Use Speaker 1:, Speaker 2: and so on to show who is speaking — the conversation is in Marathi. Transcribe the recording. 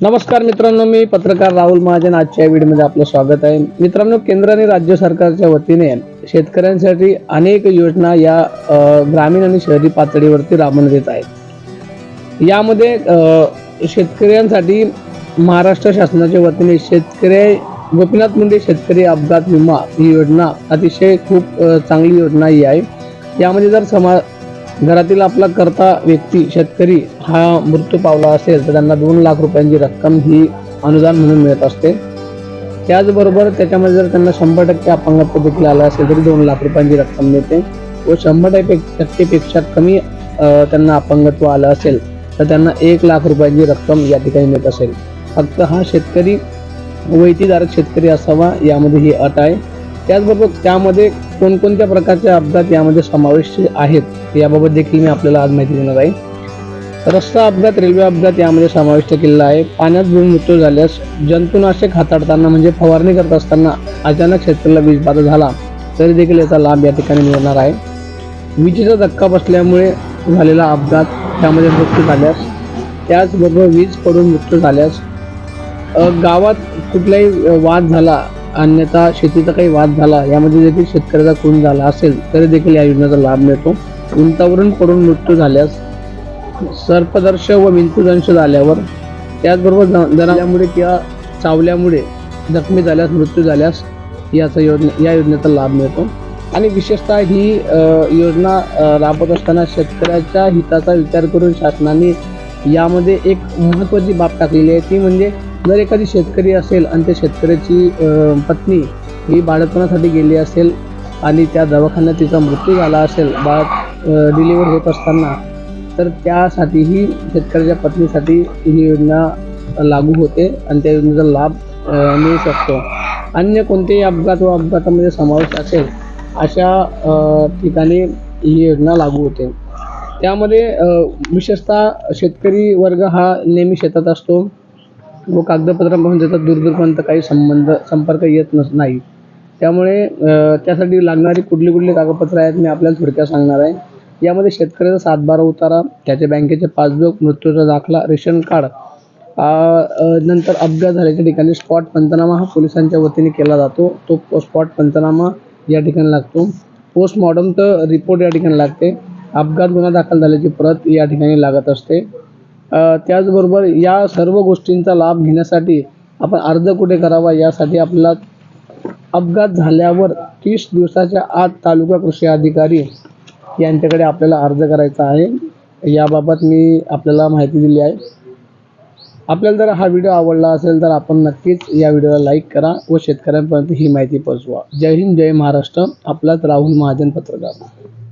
Speaker 1: नमस्कार मित्रांनो मी पत्रकार राहुल महाजन. आजच्या व्हिडिओमध्ये आपलं स्वागत आहे. मित्रांनो केंद्र आणि राज्य सरकारच्या वतीने शेतकऱ्यांसाठी अनेक योजना या ग्रामीण आणि शहरी पातळीवरती राबवण्यात येत आहेत. यामध्ये शेतकऱ्यांसाठी महाराष्ट्र शासनाच्या वतीने शेतकरी गोपीनाथ मुंडे शेतकरी अपघात विमा ही योजना अतिशय खूप चांगली योजना ही आहे. यामध्ये जर समा घरातील आपला करता व्यक्ती शेतकरी हा मृत्यू पावला असेल तर त्यांना दोन लाख रुपयांची रक्कम ही अनुदान म्हणून मिळत असते. त्याचबरोबर त्याच्यामध्ये जर त्यांना शंभर टक्के अपंगत्व देखील आलं असेल तरी दोन लाख रुपयांची रक्कम मिळते. व शंभर टक्के टक्केपेक्षा कमी त्यांना अपंगत्व आलं असेल तर त्यांना एक लाख रुपयांची रक्कम या ठिकाणी मिळत असेल. फक्त हा शेतकरी वैतीधारक शेतकरी असावा यामध्ये ही अट आहे. त्याचबरोबर त्यामध्ये कोणकोणत्या प्रकारचे अपघात यामध्ये समावेश आहेत याबाबत देखील मी आपल्याला आज माहिती देणार आहे. रस्ता अपघात रेल्वे अपघात यामध्ये समाविष्ट केलेला आहे. पाण्यात बुडून मृत्यू झाल्यास जंतुनाशक हाताळताना म्हणजे फवारणी करत असताना अचानक शेतकऱ्याला वीजबाधा झाला तरी देखील याचा लाभ या ठिकाणी मिळणार आहे. विजेचा धक्का बसल्यामुळे झालेला अपघात त्यामध्ये मृत्यू झाल्यास त्याचबरोबर वीज पडून मृत्यू झाल्यास गावात कुठलाही वाद झाला अन्यथा शेतीचा काही वाद झाला यामध्ये देखील शेतकऱ्याचा खून झाला असेल तरी देखील या योजनेचा लाभ मिळतो. उंचावरून पडून मृत्यू झाल्यास सर्पदर्श व विंतुदंश झाल्यावर त्याचबरोबर ज- किंवा चावल्यामुळे जखमी झाल्यास मृत्यू झाल्यास याचा योजना या योजनेचा लाभ मिळतो. आणि विशेषतः ही योजना राबवत असताना शेतकऱ्याच्या हिताचा विचार करून शासनाने यामध्ये एक महत्त्वाची बाब टाकलेली आहे ती म्हणजे जर एखादी शेतकरी असेल आणि त्या शेतकऱ्याची पत्नी ही बाळपणासाठी गेली असेल आणि त्या दवाखान्यात तिचा मृत्यू झाला असेल बाळ डिलिव्हर होत असताना तर त्यासाठीही शेतकऱ्याच्या पत्नीसाठी ही योजना लागू होते आणि त्या योजनेचा लाभ मिळू शकतो. अन्य कोणतेही अपघात व अपघातामध्ये समावेश असेल अशा ठिकाणी ही योजना लागू होते. त्यामध्ये विशेषतः शेतकरी वर्ग हा नेहमी शेतात असतो. व कागदपत्रांपासून त्याचा दूरदूरपर्यंत काही संबंध संपर्क येत नस नाही. त्यामुळे त्यासाठी लागणारी कुठली कुठली कागदपत्रं आहेत मी आपल्याला थोडक्यात सांगणार आहे. यामध्ये शेतकऱ्याचा सातबारा उतारा त्याचे बँकेचे पासबुक मृत्यूचा दाखला रेशन कार्ड नंतर अपघात झाल्याच्या ठिकाणी स्पॉट पंचनामा हा पोलिसांच्या वतीने केला जातो. तो स्पॉट पंचनामा या ठिकाणी लागतो. पोस्टमॉर्टम तर रिपोर्ट या ठिकाणी लागते. अपघात गुन्हा दाखल झाल्याची प्रत या ठिकाणी लागत असते. त्याचबरोबर या सर्व गोष्टींचा लाभ घेण्यासाठी आपण अर्ज कुठे करावा यासाठी आपल्याला अपघात झाल्यावर तीस दिवसाच्या आत तालुका कृषी अधिकारी यांच्याकडे आपल्याला अर्ज करायचा आहे. याबाबत मी आपल्याला माहिती दिली आहे. आपल्याला जर हा व्हिडिओ आवडला असेल तर आपण नक्कीच या व्हिडिओला लाईक करा व शेतकऱ्यांपर्यंत ही माहिती पोहोचवा. जय हिंद जय महाराष्ट्र. आपलाच राहुल महाजन पत्रकार.